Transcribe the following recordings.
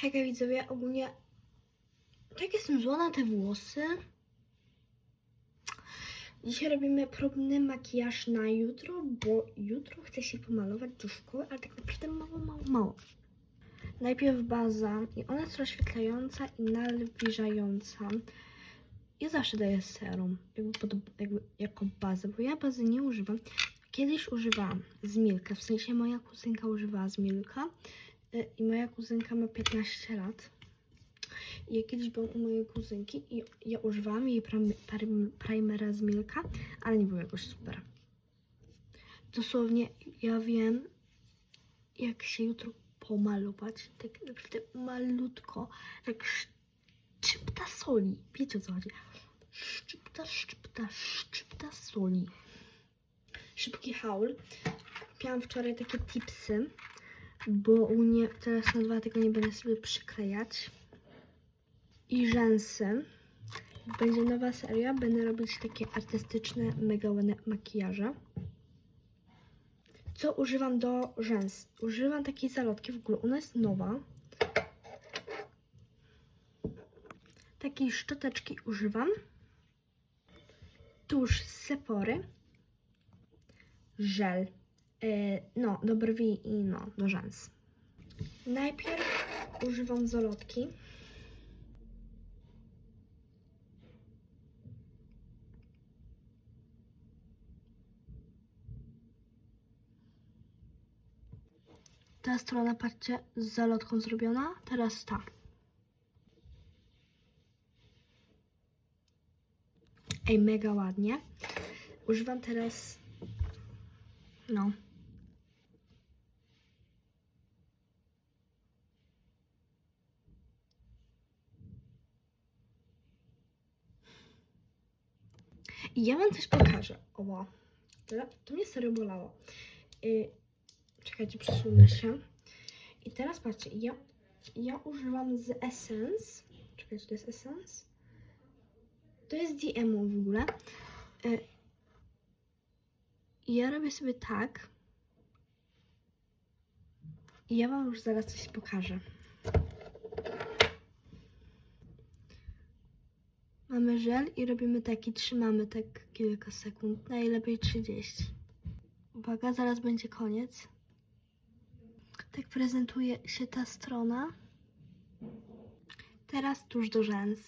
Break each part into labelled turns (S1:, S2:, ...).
S1: Hejka widzowie, ogólnie tak jestem zła na te włosy. Dzisiaj robimy próbny makijaż na jutro, bo jutro chcę się pomalować do szkoły, ale tak naprawdę mało, mało, mało. Najpierw baza i ona jest rozświetlająca i nawilżająca. Ja zawsze daję serum jakby, pod, jakby jako bazę, bo ja bazy nie używam. Kiedyś używałam z Milka, w sensie moja kuzynka używała z Milka i moja kuzynka ma 15 lat. I ja kiedyś byłam u mojej kuzynki i ja używałam jej prim, prim, primera z Milka, ale nie był jakoś super. Dosłownie ja wiem, jak się jutro pomalować, tak naprawdę malutko, jak szczypta soli. Wiecie o co chodzi? Szczypta, szczypta, szczypta soli. Szybki haul. Kupiłam wczoraj takie tipsy, bo u mnie teraz na dwa tygodnie będę sobie przyklejać. I rzęsy. Będzie nowa seria, będę robić takie artystyczne, mega ładne makijaże. Co używam do rzęs? Używam takiej zalotki, w ogóle ona jest nowa. Takiej szczoteczki używam. Tusz z Sephory. Żel. Yy, no, do brwi i no, do rzęs. Najpierw używam zalotki. Ta strona, patrzcie, z zalotką zrobiona. Teraz ta. Ej, mega ładnie. Używam teraz. No. I ja wam coś pokażę. Oła. To mnie serio bolało. Y, czekajcie, przesunę się. I teraz patrzcie, ja, ja używam z Essence. Czekajcie, to jest Essence? To jest DM w ogóle. Y, I ja robię sobie tak. I ja wam już zaraz coś pokażę. Mamy żel i robimy taki, trzymamy tak kilka sekund, najlepiej 30. Uwaga, zaraz będzie koniec. Tak prezentuje się ta strona. Teraz tuż do rzęs.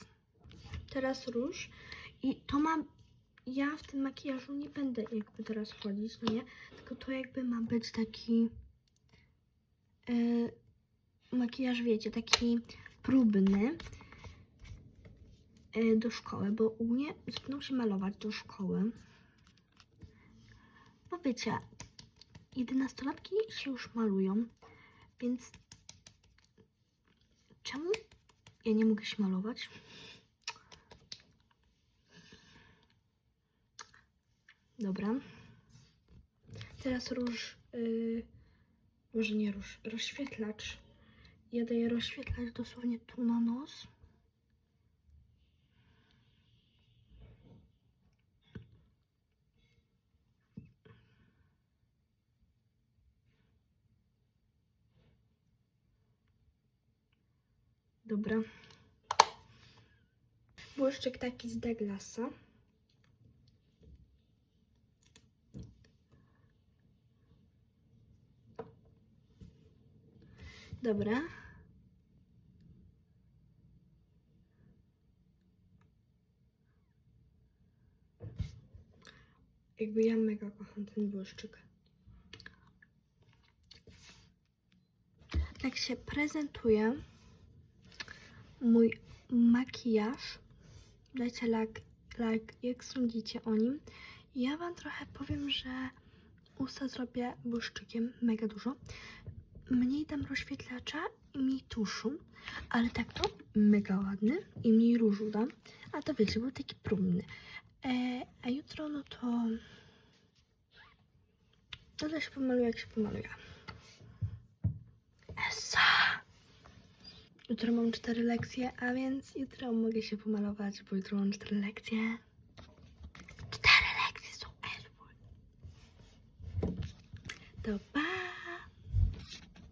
S1: Teraz róż. I to mam. Ja w tym makijażu nie będę jakby teraz wchodzić, no nie? Tylko to jakby ma być taki. Yy, makijaż, wiecie, taki próbny do szkoły, bo u mnie zaczynam się malować do szkoły. Bo wiecie, jedenastolatki się już malują, więc czemu ja nie mogę się malować? Dobra. Teraz róż, yy, może nie róż, rozświetlacz. Ja daję rozświetlacz dosłownie tu na nos. Dobra. Błyszczyk taki z Douglasa. Dobra. Jakby ja mega kocham ten błyszczyk. Tak się prezentuje mój makijaż. Dajcie like, like, jak sądzicie o nim. Ja Wam trochę powiem, że usta zrobię błyszczykiem mega dużo. Mniej dam rozświetlacza i mniej tuszu, ale tak to mega ładny i mniej różu dam. A to wiecie, był taki próbny. E, a jutro no to... No to się pomaluję jak się pomaluję. Jutro mam cztery lekcje, a więc jutro mogę się pomalować, bo jutro mam cztery lekcje. Cztery lekcje są Elwood. To pa!